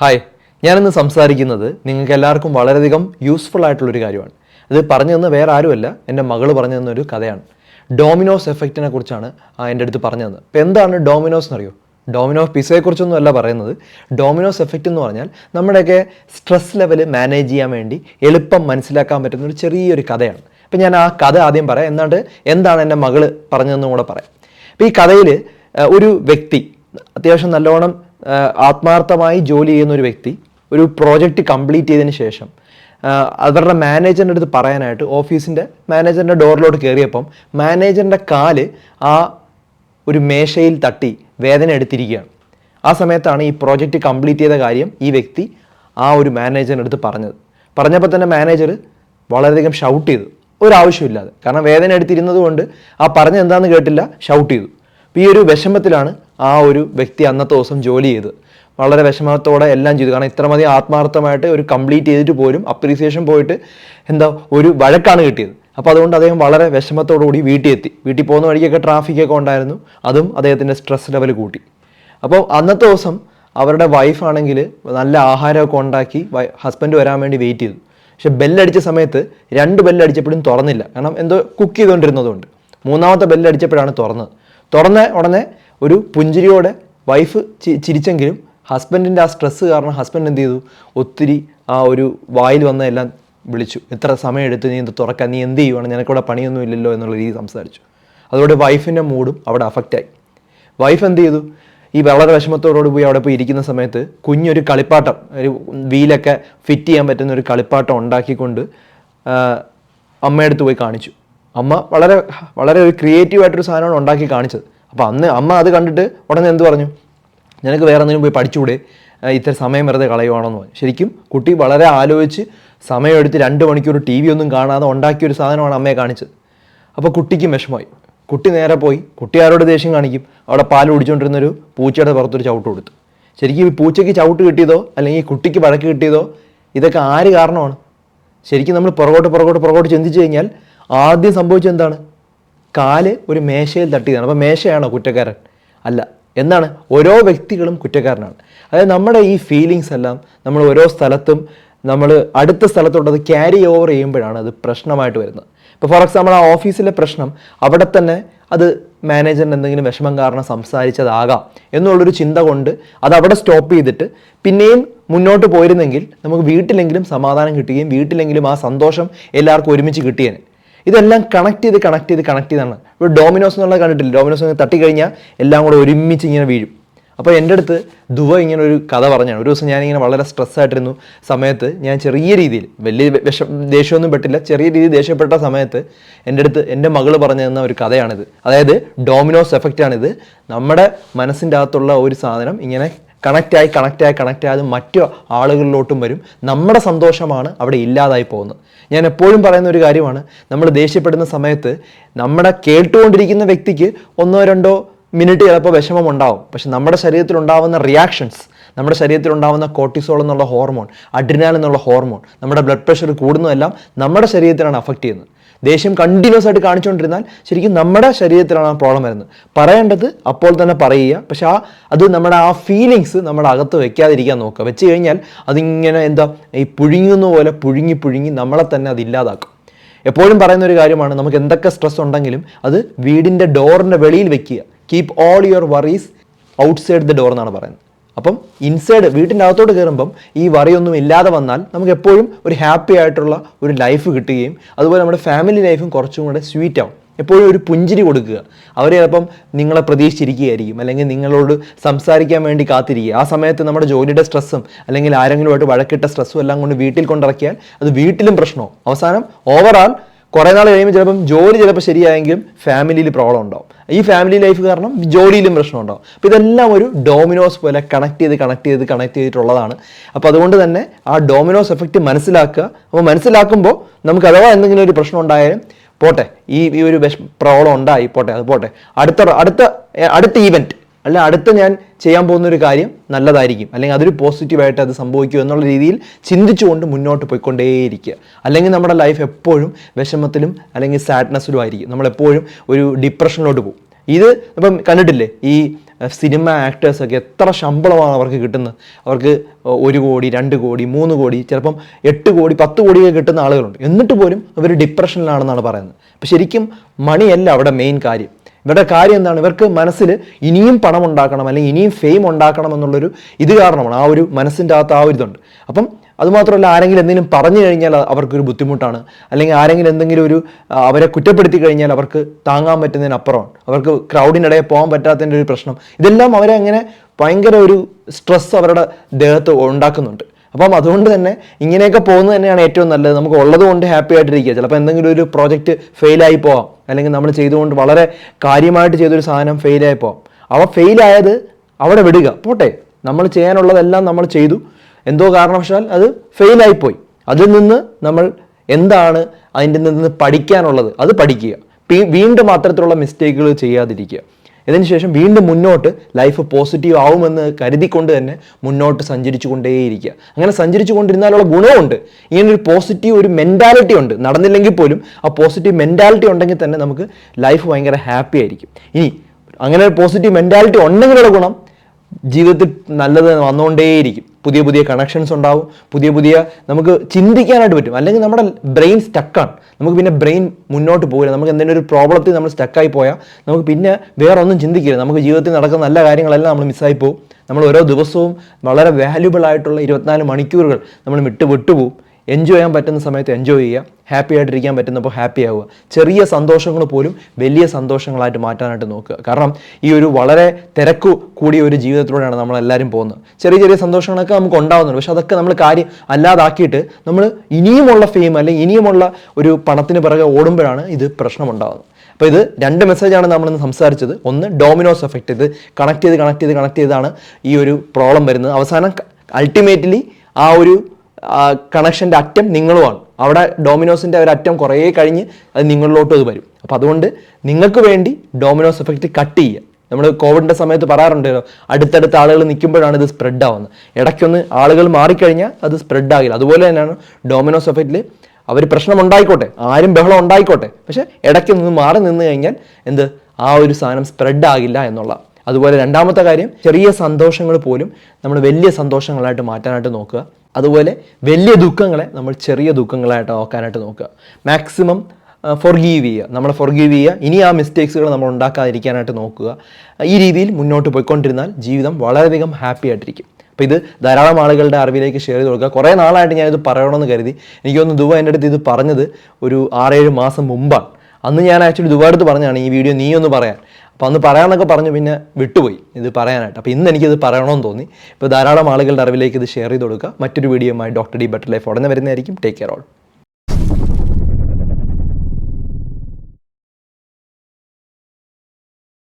Hi ഞാനിന്ന് സംസാരിക്കുന്നത് നിങ്ങൾക്ക് എല്ലാവർക്കും വളരെയധികം യൂസ്ഫുൾ ആയിട്ടുള്ളൊരു കാര്യമാണ്. അത് പറഞ്ഞു തന്ന വേറെ ആരുമല്ല എന്റെ മകൾ പറഞ്ഞു തന്നൊരു കഥയാണ്. ഡോമിനോസ് എഫക്റ്റിനെ കുറിച്ചാണ് എന്റെ അടുത്ത് പറഞ്ഞു തന്നത്. അപ്പോൾ എന്താണ് ഡോമിനോസ് എന്നറിയോ? ഡോമിനോസ് പിസയെക്കുറിച്ചൊന്നും അല്ല പറയുന്നത്. ഡോമിനോസ് എഫക്റ്റ് എന്ന് പറഞ്ഞാൽ നമ്മുടെയൊക്കെ സ്ട്രെസ് ലെവൽ മാനേജ് ചെയ്യാൻ വേണ്ടി എളുപ്പം മനസ്സിലാക്കാൻ പറ്റുന്ന ഒരു ചെറിയൊരു കഥയാണ്. അപ്പം ഞാൻ ആ കഥ ആദ്യം പറയാം. എന്നാണ്ട് എന്താണ് എന്റെ മകൾ പറഞ്ഞതെന്നും കൂടെ പറയാം. അപ്പോൾ ഈ കഥയിൽ ഒരു വ്യക്തി അത്യാവശ്യം നല്ലോണം ആത്മാർത്ഥമായി ജോലി ചെയ്യുന്ന ഒരു വ്യക്തി ഒരു പ്രോജക്റ്റ് കംപ്ലീറ്റ് ചെയ്തതിന് ശേഷം അവരുടെ മാനേജറിന്റെ അടുത്ത് പറയാനായിട്ട് ഓഫീസിന്റെ മാനേജറിന്റെ ഡോറിലോട്ട് കയറിയപ്പം മാനേജറിന്റെ കാൽ ആ ഒരു മേശയിൽ തട്ടി വേദന എടുത്തിരിക്കുകയാണ്. ആ സമയത്താണ് ഈ പ്രോജക്റ്റ് കംപ്ലീറ്റ് ചെയ്ത കാര്യം ഈ വ്യക്തി ആ ഒരു മാനേജറിന്റെ അടുത്ത് പറഞ്ഞത്. പറഞ്ഞപ്പോൾ തന്നെ മാനേജർ വളരെയധികം ഷൗട്ട് ചെയ്തു. ഒരാവശ്യമില്ലാതെ. കാരണം വേദന എടുത്തിരുന്നത് കൊണ്ട് ആ പറഞ്ഞ എന്താണെന്ന് കേട്ടില്ല ഷൗട്ട് ചെയ്തു. അപ്പോൾ ഈ ഒരു വിഷമത്തിലാണ് ആ ഒരു വ്യക്തി അന്നത്തെ ദിവസം ജോലി ചെയ്ത്. വളരെ വിഷമത്തോടെ എല്ലാം ചെയ്തു. കാരണം ഇത്രമധികം ആത്മാർത്ഥമായിട്ട് ഒരു കംപ്ലീറ്റ് ചെയ്തിട്ട് പോലും അപ്രീസിയേഷൻ പോയിട്ട് എന്താ ഒരു വഴക്കാണ് കിട്ടിയത്. അപ്പോൾ അതുകൊണ്ട് അദ്ദേഹം വളരെ വിഷമത്തോടു കൂടി വീട്ടിൽ എത്തി. വീട്ടിൽ പോകുന്ന വഴിക്കൊക്കെ ട്രാഫിക്കൊക്കെ ഉണ്ടായിരുന്നു. അതും അദ്ദേഹത്തിന്റെ സ്ട്രെസ് ലെവൽ കൂട്ടി. അപ്പോൾ അന്നത്തെ ദിവസം അവരുടെ വൈഫാണെങ്കിൽ നല്ല ആഹാരമൊക്കെ ഉണ്ടാക്കി ഹസ്ബൻഡ് വരാൻ വേണ്ടി വെയിറ്റ് ചെയ്തു. പക്ഷെ ബെല്ലടിച്ച സമയത്ത് രണ്ട് ബെല്ലടിച്ചപ്പോഴും തുറന്നില്ല. കാരണം എന്തോ കുക്ക് ചെയ്തുകൊണ്ടിരുന്നതുകൊണ്ട് മൂന്നാമത്തെ ബെല്ലടിച്ചപ്പോഴാണ് തുറന്നത്. തുറന്ന ഉടനെ ഒരു പുഞ്ചിരിയോടെ വൈഫ് ചിരിച്ചെങ്കിലും ഹസ്ബൻഡിന്റെ ആ സ്ട്രെസ്സ് കാരണം ഹസ്ബൻഡ് എന്ത് ചെയ്തു? ഒത്തിരി ആ ഒരു വായിൽ വന്ന എല്ലാം വിളിച്ചു. എത്ര സമയം എടുത്ത് നീ എന്ത് തുറക്കാൻ നീ എന്ത് ചെയ്യുവാണ്? നിനക്കിവിടെ പണിയൊന്നും ഇല്ലല്ലോ എന്നുള്ള രീതി സംസാരിച്ചു. അതോടെ വൈഫിന്റെ മൂഡും അവിടെ അഫക്റ്റായി വൈഫ് എന്ത് ചെയ്തു? ഈ വളരെ വിഷമത്തോടുകൂടി പോയി അവിടെ പോയി ഇരിക്കുന്ന സമയത്ത് കുഞ്ഞൊരു കളിപ്പാട്ടം ഒരു വീലൊക്കെ ഫിറ്റ് ചെയ്യാൻ പറ്റുന്ന ഒരു കളിപ്പാട്ടം ഉണ്ടാക്കിക്കൊണ്ട് അമ്മയടുത്ത് പോയി കാണിച്ചു. അമ്മ വളരെ വളരെ ഒരു ക്രിയേറ്റീവായിട്ടൊരു സാധനമാണ് ഉണ്ടാക്കി കാണിച്ചത്. അപ്പോൾ അന്ന് അമ്മ അത് കണ്ടിട്ട് ഉടനെ എന്ത് പറഞ്ഞു? നിനക്ക് വേറെ എന്തെങ്കിലും പോയി പഠിച്ചുകൂടെ ഇത്ര സമയം വെറുതെ കളയുവാണെന്ന് പറഞ്ഞു. ശരിക്കും കുട്ടി വളരെ ആലോചിച്ച് സമയമെടുത്ത് രണ്ട് മണിക്കൂർ ടി വി ഒന്നും കാണാതെ ഉണ്ടാക്കിയ ഒരു സാധനമാണ് അമ്മയെ കാണിച്ചത്. അപ്പോൾ കുട്ടിക്കും വിഷമമായി. കുട്ടി നേരെ പോയി. കുട്ടി ആരോട് ദേഷ്യം കാണിക്കും? അവിടെ പാൽ കുടിച്ചുകൊണ്ടിരുന്നൊരു പൂച്ചയുടെ പുറത്തൊരു ചവിട്ട് കൊടുത്തു. ശരിക്കും ഈ പൂച്ചയ്ക്ക് ചവിട്ട് കിട്ടിയതോ അല്ലെങ്കിൽ കുട്ടിക്ക് വഴക്ക് കിട്ടിയതോ ഇതൊക്കെ ആര് കാരണമാണ്? ശരിക്കും നമ്മൾ പുറകോട്ട് പുറകോട്ട് പുറകോട്ട് ചിന്തിച്ചു കഴിഞ്ഞാൽ ആദ്യം സംഭവിച്ചത് എന്താണ്? കാൽ ഒരു മേശയിൽ തട്ടിയതാണ് അപ്പോൾ മേശയാണോ കുറ്റക്കാരൻ? അല്ല. എന്താണ്? ഓരോ വ്യക്തികളും കുറ്റക്കാരനാണ്. അതായത് നമ്മുടെ ഈ ഫീലിങ്സ് എല്ലാം നമ്മൾ ഓരോ സ്ഥലത്തും നമ്മൾ അടുത്ത സ്ഥലത്തോട്ട് അത് ക്യാരി ഓവർ ചെയ്യുമ്പോഴാണ് അത് പ്രശ്നമായിട്ട് വരുന്നത്. ഇപ്പോൾ ഫോർ എക്സാമ്പിൾ ആ ഓഫീസിലെ പ്രശ്നം അവിടെ തന്നെ അത് മാനേജറിന് എന്തെങ്കിലും വിഷമം കാരണം സംസാരിച്ചതാകാം എന്നുള്ളൊരു ചിന്ത കൊണ്ട് അത് അവിടെ സ്റ്റോപ്പ് ചെയ്തിട്ട് പിന്നെയും മുന്നോട്ട് പോയിരുന്നെങ്കിൽ നമുക്ക് വീട്ടിലെങ്കിലും സമാധാനം കിട്ടുകയും വീട്ടിലെങ്കിലും ആ സന്തോഷം എല്ലാവർക്കും ഒരുമിച്ച് കിട്ടിയേനെ ഇതെല്ലാം കണക്ട് ചെയ്ത് കണക്ട് ചെയ്ത് കണക്ട് ചെയ്താണ്. ഇപ്പോൾ ഡോമിനോസ് എന്നുള്ളത് കണ്ടിട്ടില്ല? ഡോമിനോസ് തട്ടിക്കഴിഞ്ഞാൽ എല്ലാം കൂടെ ഒരുമിച്ച് ഇങ്ങനെ വീഴും. അപ്പോൾ എന്റെ അടുത്ത് ദുവ ഇങ്ങനെ ഒരു കഥ പറഞ്ഞാണ്. ഒരു ദിവസം ഞാനിങ്ങനെ വളരെ സ്ട്രെസ് ആയിട്ടിരുന്നു. സമയത്ത് ഞാൻ ചെറിയ രീതിയിൽ വലിയ വിഷ ദേഷ്യമൊന്നും പെട്ടില്ല. ചെറിയ രീതിയിൽ ദേഷ്യപ്പെട്ട സമയത്ത് എന്റെ അടുത്ത് എന്റെ മകൾ പറഞ്ഞു തന്ന ഒരു കഥയാണിത്. അതായത് ഡോമിനോസ് എഫക്റ്റാണിത് നമ്മുടെ മനസ്സിന്റെ അകത്തുള്ള ഒരു സാധനം ഇങ്ങനെ കണക്റ്റായി കണക്റ്റായി കണക്റ്റ് ആയത് മറ്റു ആളുകളിലോട്ടും വരും. നമ്മുടെ സന്തോഷമാണ് അവിടെ ഇല്ലാതായി പോകുന്നത്. ഞാൻ എപ്പോഴും പറയുന്ന ഒരു കാര്യമാണ് നമ്മൾ ദേഷ്യപ്പെടുന്ന സമയത്ത് നമ്മുടെ കേട്ടുകൊണ്ടിരിക്കുന്ന വ്യക്തിക്ക് ഒന്നോ രണ്ടോ മിനിറ്റ് ചിലപ്പോൾ വിഷമം ഉണ്ടാവും. പക്ഷെ നമ്മുടെ ശരീരത്തിൽ ഉണ്ടാവുന്ന റിയാക്ഷൻസ് നമ്മുടെ ശരീരത്തിൽ ഉണ്ടാവുന്ന കോർട്ടിസോൾ എന്നുള്ള ഹോർമോൺ അഡ്രിനാൽ എന്നുള്ള ഹോർമോൺ നമ്മുടെ ബ്ലഡ് പ്രഷർ കൂടുന്നതെല്ലാം നമ്മുടെ ശരീരത്തിലാണ് അഫക്റ്റ് ചെയ്യുന്നത്. ദേഷ്യം കണ്ടിന്യൂസ് ആയിട്ട് കാണിച്ചുകൊണ്ടിരുന്നാൽ ശരിക്കും നമ്മുടെ ശരീരത്തിലാണ് ആ പ്രോബ്ലം വരുന്നത്. പറയേണ്ടത് അപ്പോൾ തന്നെ പറയുക. പക്ഷെ ആ അത് നമ്മുടെ ആ ഫീലിങ്സ് നമ്മുടെ അകത്ത് വെക്കാതിരിക്കാൻ നോക്കുക. വെച്ച് കഴിഞ്ഞാൽ അതിങ്ങനെ എന്താ ഈ പുഴുങ്ങുന്ന പോലെ പുഴുങ്ങി പുഴുങ്ങി നമ്മളെ തന്നെ അത് ഇല്ലാതാക്കും. എപ്പോഴും പറയുന്ന ഒരു കാര്യമാണ് നമുക്ക് എന്തൊക്കെ സ്ട്രെസ് ഉണ്ടെങ്കിലും അത് വീടിന്റെ ഡോറിന്റെ വെളിയിൽ വെക്കുക. Keep all your worries outside the door എന്നാണ് പറയുന്നത്. അപ്പം ഇൻസൈഡ് വീട്ടിന്റെ അകത്തോട്ട് കയറുമ്പം ഈ വറിയൊന്നും ഇല്ലാതെ വന്നാൽ നമുക്ക് എപ്പോഴും ഒരു ഹാപ്പി ആയിട്ടുള്ള ഒരു ലൈഫ് കിട്ടുകയും അതുപോലെ നമ്മുടെ ഫാമിലി ലൈഫും കുറച്ചും കൂടെ സ്വീറ്റ് ആവും. എപ്പോഴും ഒരു പുഞ്ചിരി കൊടുക്കുക. അവർ ചിലപ്പം നിങ്ങളെ പ്രതീക്ഷിച്ചിരിക്കുകയായിരിക്കും. അല്ലെങ്കിൽ നിങ്ങളോട് സംസാരിക്കാൻ വേണ്ടി കാത്തിരിക്കുക. ആ സമയത്ത് നമ്മുടെ ജോലിയുടെ സ്ട്രെസ്സും അല്ലെങ്കിൽ ആരെങ്കിലുമായിട്ട് വഴക്കിട്ട സ്ട്രെസ്സും എല്ലാം കൊണ്ട് വീട്ടിൽ കൊണ്ടിറക്കിയാൽ അത് വീട്ടിലും പ്രശ്നവും അവസാനം ഓവറാൾ കുറേ നാൾ കഴിയുമ്പോൾ ചിലപ്പം ജോലി ചിലപ്പോൾ ശരിയായെങ്കിലും ഫാമിലിയിൽ പ്രോബ്ലം ഉണ്ടാവും. ഈ ഫാമിലി ലൈഫ് കാരണം ജോലിയിലും പ്രശ്നം ഉണ്ടാവും. അപ്പോൾ ഇതെല്ലാം ഒരു ഡോമിനോസ് പോലെ കണക്ട് ചെയ്ത് കണക്ട് ചെയ്ത് കണക്ട് ചെയ്തിട്ടുള്ളതാണ്. അപ്പോൾ അതുകൊണ്ട് തന്നെ ആ ഡോമിനോസ് എഫക്റ്റ് മനസ്സിലാക്കുക. അപ്പോൾ മനസ്സിലാക്കുമ്പോൾ നമുക്ക് അഥവാ എന്തെങ്കിലും ഒരു പ്രശ്നം ഉണ്ടായാലും പോട്ടെ ഈ ഈ ഒരു പ്രോബ്ലം ഉണ്ടായി പോട്ടെ അത് പോട്ടെ. അടുത്ത അടുത്ത അടുത്ത ഈവന്റ് അല്ല അടുത്ത ഞാൻ ചെയ്യാൻ പോകുന്ന ഒരു കാര്യം നല്ലതായിരിക്കും. അല്ലെങ്കിൽ അതൊരു പോസിറ്റീവായിട്ട് അത് സംഭവിക്കും എന്നുള്ള രീതിയിൽ ചിന്തിച്ചുകൊണ്ട് മുന്നോട്ട് പോയിക്കൊണ്ടേയിരിക്കുക. അല്ലെങ്കിൽ നമ്മുടെ ലൈഫ് എപ്പോഴും വിഷമത്തിലും അല്ലെങ്കിൽ സാഡ്നെസ്സിലും ആയിരിക്കും. നമ്മളെപ്പോഴും ഒരു ഡിപ്രഷനിലോട്ട് പോകും. ഇത് ഇപ്പം കണ്ടിട്ടില്ലേ? ഈ സിനിമ ആക്ടേഴ്സൊക്കെ എത്ര ശമ്പളമാണ് അവർക്ക് കിട്ടുന്നത്? അവർക്ക് ഒരു കോടി രണ്ട് കോടി മൂന്ന് കോടി ചിലപ്പം എട്ട് കോടി പത്ത് കോടിയൊക്കെ കിട്ടുന്ന ആളുകളുണ്ട്. എന്നിട്ട് പോലും അവർ ഡിപ്രഷനിലാണെന്നാണ് പറയുന്നത്. അപ്പം ശരിക്കും മണിയല്ല അവിടെ മെയിൻ കാര്യം. ഇവരുടെ കാര്യം എന്താണ്? ഇവർക്ക് മനസ്സിൽ ഇനിയും പണം ഉണ്ടാക്കണം അല്ലെങ്കിൽ ഇനിയും ഫെയിം ഉണ്ടാക്കണം എന്നുള്ളൊരു ഇത് കാരണമാണ് ആ ഒരു മനസ്സിന്റെ അകത്ത് ആ ഒരു ഇതുണ്ട്. അപ്പം അതുമാത്രമല്ല ആരെങ്കിലും എന്തെങ്കിലും പറഞ്ഞു കഴിഞ്ഞാൽ അവർക്കൊരു ബുദ്ധിമുട്ടാണ്. അല്ലെങ്കിൽ ആരെങ്കിലും എന്തെങ്കിലും ഒരു അവരെ കുറ്റപ്പെടുത്തി കഴിഞ്ഞാൽ അവർക്ക് താങ്ങാൻ പറ്റുന്നതിനപ്പുറമാണ്. അവർക്ക് ക്രൗഡിനിടയിൽ പോകാൻ പറ്റാത്തതിന്റെ ഒരു പ്രശ്നം. ഇതെല്ലാം അവരെ അങ്ങനെ ഭയങ്കര ഒരു സ്ട്രെസ് അവരുടെ ദേഹത്ത് ഉണ്ടാക്കുന്നുണ്ട്. അപ്പം അതുകൊണ്ട് തന്നെ ഇങ്ങനെയൊക്കെ പോകുന്നത് തന്നെയാണ് ഏറ്റവും നല്ലത്. നമുക്ക് ഉള്ളത് കൊണ്ട് ഹാപ്പി ആയിട്ടിരിക്കുക. ചിലപ്പോൾ എന്തെങ്കിലും ഒരു പ്രോജക്റ്റ് ഫെയിലായി പോവാം. അല്ലെങ്കിൽ നമ്മൾ ചെയ്തുകൊണ്ട് വളരെ കാര്യമായിട്ട് ചെയ്തൊരു സാധനം ഫെയിലായി പോവാം. അവ ഫെയിലായത് അവിടെ വിടുക. പോട്ടെ. നമ്മൾ ചെയ്യാനുള്ളതെല്ലാം നമ്മൾ ചെയ്തു. എന്തോ കാരണവശാൽ അത് ഫെയിലായിപ്പോയി അതിൽ നിന്ന് നമ്മൾ എന്താണ് അതിന്റെ നിന്ന് പഠിക്കാനുള്ളത്? അത് പഠിക്കുക. വീണ്ടും അത്തരത്തിലുള്ള മിസ്റ്റേക്കുകൾ ചെയ്യാതിരിക്കുക. ഇതിനുശേഷം വീണ്ടും മുന്നോട്ട് ലൈഫ് പോസിറ്റീവ് ആവുമെന്ന് കരുതിക്കൊണ്ട് തന്നെ മുന്നോട്ട് സഞ്ചരിച്ചു കൊണ്ടേയിരിക്കുക അങ്ങനെ സഞ്ചരിച്ചു കൊണ്ടിരുന്നാലുള്ള ഗുണമുണ്ട് ഇങ്ങനൊരു പോസിറ്റീവ് ഒരു മെന്റാലിറ്റി ഉണ്ട്. നടന്നില്ലെങ്കിൽ പോലും ആ പോസിറ്റീവ് മെന്റാലിറ്റി ഉണ്ടെങ്കിൽ തന്നെ നമുക്ക് ലൈഫ് ഭയങ്കര ഹാപ്പി ആയിരിക്കും. ഇനി അങ്ങനെ ഒരു പോസിറ്റീവ് മെന്റാലിറ്റി ഉണ്ടെങ്കിലുള്ള ഗുണം ജീവിതത്തിൽ നല്ലത് വന്നുകൊണ്ടേയിരിക്കും. പുതിയ പുതിയ കണക്ഷൻസ് ഉണ്ടാവും. പുതിയ പുതിയ നമുക്ക് ചിന്തിക്കാനായിട്ട് പറ്റും. അല്ലെങ്കിൽ നമ്മുടെ ബ്രെയിൻ സ്റ്റക്കാണ് നമുക്ക് പിന്നെ ബ്രെയിൻ മുന്നോട്ട് പോകില്ല. നമുക്ക് എന്തെങ്കിലും ഒരു പ്രോബ്ലത്തിൽ നമ്മൾ സ്റ്റക്കായി പോയാൽ നമുക്ക് പിന്നെ വേറെ ഒന്നും ചിന്തിക്കില്ല. നമുക്ക് ജീവിതത്തിൽ നടക്കുന്ന നല്ല കാര്യങ്ങളെല്ലാം നമ്മൾ മിസ്സായി പോകും. നമ്മൾ ഓരോ ദിവസവും വളരെ വാല്യുബിൾ ആയിട്ടുള്ള ഇരുപത്തിനാല് മണിക്കൂറുകൾ നമ്മൾ വിട്ട് വിട്ടുപോകും എൻജോയ് ചെയ്യാൻ പറ്റുന്ന സമയത്ത് എൻജോയ് ചെയ്യുക. ഹാപ്പി ആയിട്ടിരിക്കാൻ പറ്റുന്നപ്പോൾ ഹാപ്പി ആവുക. ചെറിയ സന്തോഷങ്ങൾ പോലും വലിയ സന്തോഷങ്ങളായിട്ട് മാറ്റാനായിട്ട് നോക്കുക. കാരണം ഈ ഒരു വളരെ തിരക്കു കൂടിയ ഒരു ജീവിതത്തിലൂടെയാണ് നമ്മളെല്ലാവരും പോകുന്നത്. ചെറിയ ചെറിയ സന്തോഷങ്ങളൊക്കെ നമുക്ക് ഉണ്ടാവുന്നുണ്ട്. പക്ഷെ അതൊക്കെ നമ്മൾ കാര്യം അല്ലാതാക്കിയിട്ട് നമ്മൾ ഇനിയുമുള്ള ഫെയിം അല്ലെങ്കിൽ ഇനിയുമുള്ള ഒരു പണത്തിന് പിറകെ ഓടുമ്പോഴാണ് ഇത് പ്രശ്നമുണ്ടാകുന്നത് അപ്പോൾ ഇത് രണ്ട് മെസ്സേജാണ് നമ്മളിന്ന് സംസാരിച്ചത്. ഒന്ന് ഡോമിനോസ് എഫക്റ്റ് ഇത് കണക്ട് ചെയ്ത് കണക്ട് ചെയ്ത് കണക്ട് ചെയ്താണ് ഈ ഒരു പ്രോബ്ലം വരുന്നത്. അവസാനം അൾട്ടിമേറ്റ്ലി ആ ഒരു കണക്ഷന്റെ അറ്റം നിങ്ങളുമാണ്. അവിടെ ഡോമിനോസിന്റെ ഒരു അറ്റം കുറേ കഴിഞ്ഞ് അത് നിങ്ങളിലോട്ട് അത് വരും. അപ്പോൾ അതുകൊണ്ട് നിങ്ങൾക്ക് വേണ്ടി ഡോമിനോസ് എഫക്റ്റ് കട്ട് ചെയ്യുക. നമ്മൾ കോവിഡിന്റെ സമയത്ത് പറയാറുണ്ടല്ലോ അടുത്തടുത്ത ആളുകൾ നിൽക്കുമ്പോഴാണ് ഇത് സ്പ്രെഡ് ആവുന്നത്. ഇടയ്ക്കൊന്ന് ആളുകൾ മാറിക്കഴിഞ്ഞാൽ അത് സ്പ്രെഡ് ആകില്ല. അതുപോലെ തന്നെയാണ് ഡോമിനോസ് എഫക്റ്റിൽ അവർ പ്രശ്നം ഉണ്ടായിക്കോട്ടെ ആരും ബഹളം ഉണ്ടായിക്കോട്ടെ പക്ഷേ ഇടയ്ക്ക് നിന്ന് മാറി നിന്ന് കഴിഞ്ഞാൽ എന്ത്? ആ ഒരു സാധനം സ്പ്രെഡ് ആകില്ല എന്നുള്ള. അതുപോലെ രണ്ടാമത്തെ കാര്യം ചെറിയ സന്തോഷങ്ങൾ പോലും നമ്മൾ വലിയ സന്തോഷങ്ങളായിട്ട് മാറ്റാനായിട്ട് നോക്കുക. അതുപോലെ വലിയ ദുഃഖങ്ങളെ നമ്മൾ ചെറിയ ദുഃഖങ്ങളായിട്ട് നോക്കാനായിട്ട് നോക്കുക. മാക്സിമം ഫൊർഗീവ് ചെയ്യുക. നമ്മൾ ഫൊർഗീവ് ചെയ്യുക. ഇനി ആ മിസ്റ്റേക്സുകൾ നമ്മൾ ഉണ്ടാക്കാതിരിക്കാനായിട്ട് നോക്കുക. ഈ രീതിയിൽ മുന്നോട്ട് പോയിക്കൊണ്ടിരുന്നാൽ ജീവിതം വളരെയധികം ഹാപ്പി ആയിട്ടിരിക്കും. അപ്പോൾ ഇത് ധാരാളം ആളുകളുടെ അറിവിലേക്ക് ഷെയർ ചെയ്ത് കൊടുക്കുക. കുറേ നാളായിട്ട് ഞാനിത് പറയണമെന്ന് കരുതി. എനിക്ക് ദുബ എന്റെ അടുത്ത് ഇത് പറഞ്ഞത് ഒരു ആറേഴ് മാസം മുമ്പാണ്. അന്ന് ഞാൻ ആക്ച്വലി ദുബായടുത്ത് പറഞ്ഞാണ് ഈ വീഡിയോ നീ ഒന്ന് പറയാൻ. അപ്പോൾ അന്ന് പറയാമെന്നൊക്കെ പറഞ്ഞു പിന്നെ വിട്ടുപോയി. ഇത് പറയാനായിട്ട്. അപ്പോൾ ഇന്ന് എനിക്കിത് പറയണമെന്ന് തോന്നി. ഇപ്പോൾ ധാരാളം ആളുകളുടെ അറിവിലേക്ക് ഇത് ഷെയർ ചെയ്ത് കൊടുക്കുക മറ്റൊരു വീഡിയോയുമായി ഡോക്ടർ ഡി ബെറ്റർ ലൈഫ് ഉടനെ വരുന്നതായിരിക്കും. Take care all